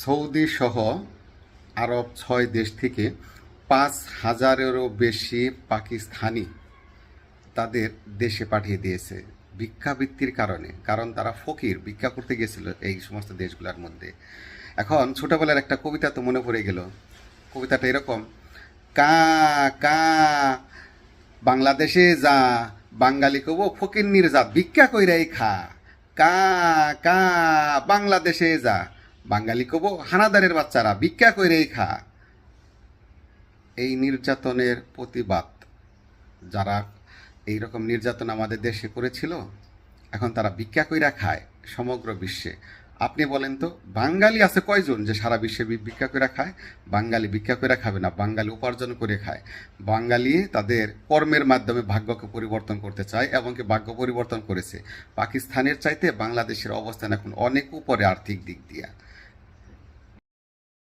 Saudi সহ আরব ছয় দেশ থেকে পাঁচ হাজারেরও বেশি পাকিস্তানি তাদের দেশে পাঠিয়ে দিয়েছে ভিক্ষাবৃত্তির কারণে, কারণ তারা ফকির, ভিক্ষা করতে গেছিল এই সমস্ত দেশগুলোর মধ্যে। এখন ছোটবেলার একটা কবিতা তো মনে পড়ে গেল। কবিতাটা এরকম, কা কা, বাংলাদেশে যা, বাঙালি কব ফকির নির্জাত ভিক্ষা কইরাই খা। কা কা, বাংলাদেশে যা বাঙালি কব, হানাদারের বাচ্চারা, ভিক্ষা কইরাই খা। এই নির্যাতনের প্রতিবাদ যারা এই রকম নির্যাতন আমাদের দেশে করেছিল, এখন তারা ভিক্ষা কইরা খায় সমগ্র বিশ্বে। আপনি বলেন তো, বাঙালি আছে কয়জন যে সারা বিশ্বে ভিক্ষা করে খায়? বাঙালি ভিক্ষা করে খাবে না, বাঙালি উপার্জন করে খায়। বাঙালি তাদের কর্মের মাধ্যমে ভাগ্যকে পরিবর্তন করতে চায় এবং কি ভাগ্য পরিবর্তন করেছে। পাকিস্তানের চাইতে বাংলাদেশের অবস্থান এখন অনেক উপরে আর্থিক দিক দিয়া।